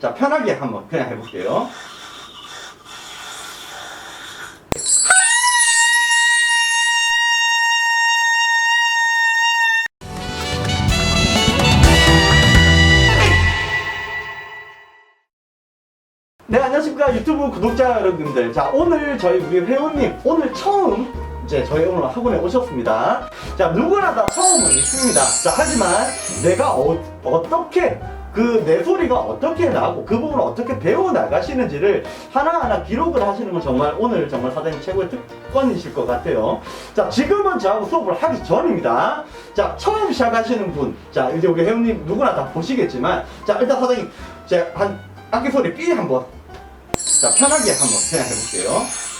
자, 편하게 한번 그냥 해볼게요. 네, 안녕하십니까. 유튜브 구독자 여러분들. 자, 오늘 저희 우리 회원님, 오늘 처음 이제 저희 오늘 학원에 오셨습니다. 자, 누구나 다 처음은 있습니다. 자, 하지만 내가 어, 어떻게 그 내 소리가 어떻게 나고 그 부분을 어떻게 배워 나가시는지를 하나하나 기록을 하시는 건 정말 오늘 정말 사장님 최고의 특권이실 것 같아요. 자, 지금은 저하고 수업을 하기 전입니다. 자, 처음 시작하시는 분. 자, 이제 우리 회원님 누구나 다 보시겠지만 자, 일단 사장님 제가 한 악기 소리 삐 한번 자, 편하게 한번 그냥 해볼게요.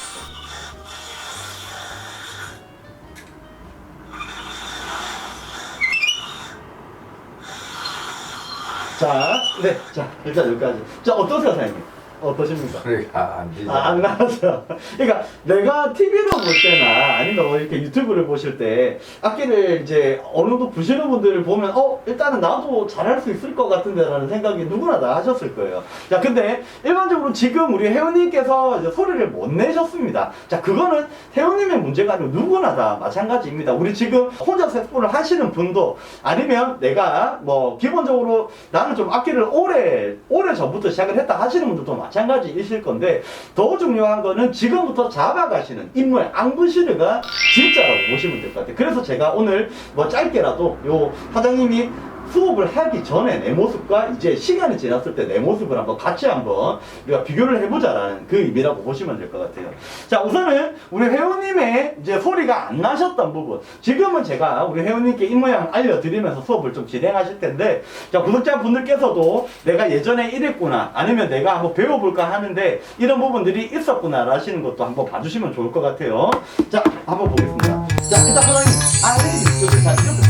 자, 네, 자, 일단 여기까지. 자, 어떠세요, 사장님? 어떠십니까? 소리가 안 들려. 아, 안 나와서. 그러니까 내가 TV로 볼 때나 아니면 뭐 이렇게 유튜브를 보실 때 악기를 이제 어느 정도 부시는 분들을 보면 어 일단은 나도 잘할 수 있을 것 같은데라는 생각이 누구나 다 하셨을 거예요. 자, 근데 일반적으로 지금 우리 회원님께서 이제 소리를 못 내셨습니다. 자, 그거는 회원님의 문제가 아니고 누구나 다 마찬가지입니다. 우리 지금 혼자 색소를 하시는 분도 아니면 내가 뭐 기본적으로 나는 좀 악기를 오래 오래 전부터 시작을 했다 하시는 분들도 마찬가지이실 건데 더 중요한 거는 지금부터 잡아가시는 인물 앙부시르가 진짜라고 보시면 될 것 같아요. 그래서 제가 오늘 뭐 짧게라도 요 사장님이 수업을 하기 전에 내 모습과 이제 시간이 지났을 때 내 모습을 한번 같이 한번 우리가 비교를 해보자라는 그 의미라고 보시면 될 것 같아요. 자, 우선은 우리 회원님의 이제 소리가 안 나셨던 부분. 지금은 제가 우리 회원님께 이 모양 알려드리면서 수업을 좀 진행하실 텐데, 자, 구독자분들께서도 내가 예전에 이랬구나, 아니면 내가 한번 배워볼까 하는데, 이런 부분들이 있었구나, 하시는 것도 한번 봐주시면 좋을 것 같아요. 자, 한번 보겠습니다. 자, 일단 사장님, 아, 네, 이쪽에, 자, 이렇게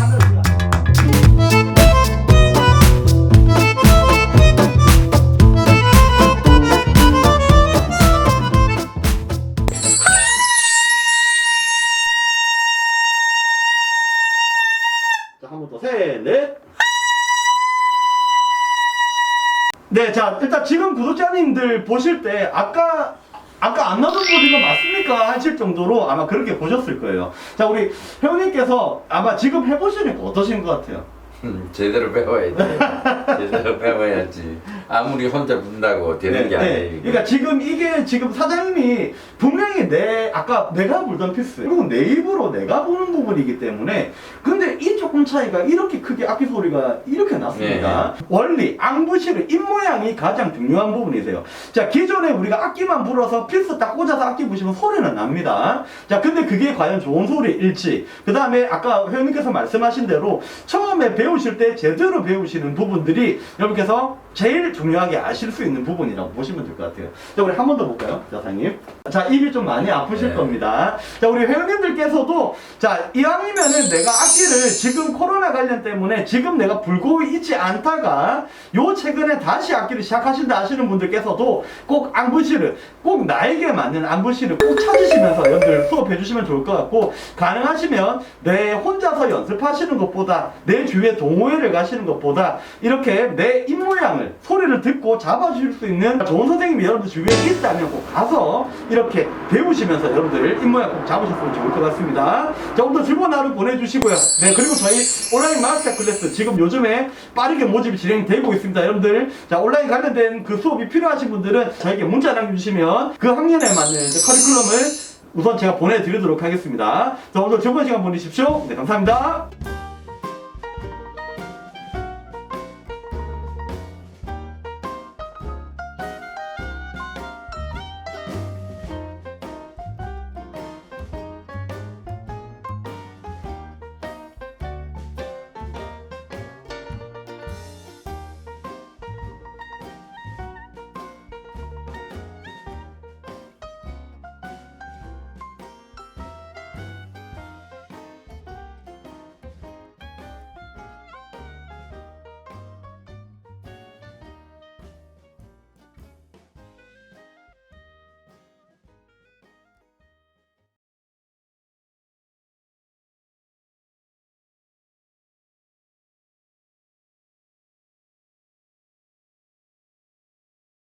셋, 넷. 네, 자, 일단 지금 구독자님들 보실 때, 아까, 아까 안 나던 소리가 맞습니까? 하실 정도로 아마 그렇게 보셨을 거예요. 자, 우리 회원님께서 아마 지금 해보시니까 어떠신 것 같아요? 음, 제대로 배워야지. 제대로 배워야지. 아무리 혼자 분다고 되는 게 아니에요. 이게. 그러니까 지금 이게 지금 사장님이 분명히 내 아까 내가 불던 피스 그리고 내 입으로 내가 보는 부분이기 때문에 근데 이 조금 차이가 이렇게 크게 악기 소리가 이렇게 났습니다. 네. 원리 앙부시르 입 모양이 가장 중요한 부분이세요. 자 기존에 우리가 악기만 불어서 피스 딱 꽂아서 악기 부시면 소리는 납니다. 자 근데 그게 과연 좋은 소리일지 그 다음에 아까 회원님께서 말씀하신 대로 처음에 배우실 때 제대로 배우시는 부분들이 여러분께서 제일 중요하게 아실 수 있는 부분이라고 보시면 될 것 같아요. 자, 우리 한 번 더 볼까요? 자, 사장님. 자, 입이 좀 많이 아프실 네. 겁니다. 자, 우리 회원님들께서도 자, 이왕이면은 내가 악기를 지금 코로나 관련 때문에 지금 내가 불고 있지 않다가 요 최근에 다시 악기를 시작하신다 하시는 분들께서도 꼭 앙부시를 꼭 나에게 맞는 앙부시를 꼭 찾으시면서 여러분들 수업해 주시면 좋을 것 같고 가능하시면 내 혼자서 연습하시는 것보다 내 주위에 동호회를 가시는 것보다 이렇게 내 입모양을 소리 를 듣고 잡아주실 수 있는 좋은 선생님이 여러분들 주위에 있다면 꼭 가서 이렇게 배우시면서 여러분들 입모양 꼭 잡으셨으면 좋을 것 같습니다. 자 오늘도 즐거운 하루 보내주시고요. 네 그리고 저희 온라인 마스터 클래스 지금 요즘에 빠르게 모집이 진행되고 있습니다. 여러분들 자 온라인 관련된 그 수업이 필요하신 분들은 저에게 문자 남겨주시면 그 학년에 맞는 커리큘럼을 우선 제가 보내드리도록 하겠습니다. 자 오늘 즐거운 시간 보내십시오. 네 감사합니다.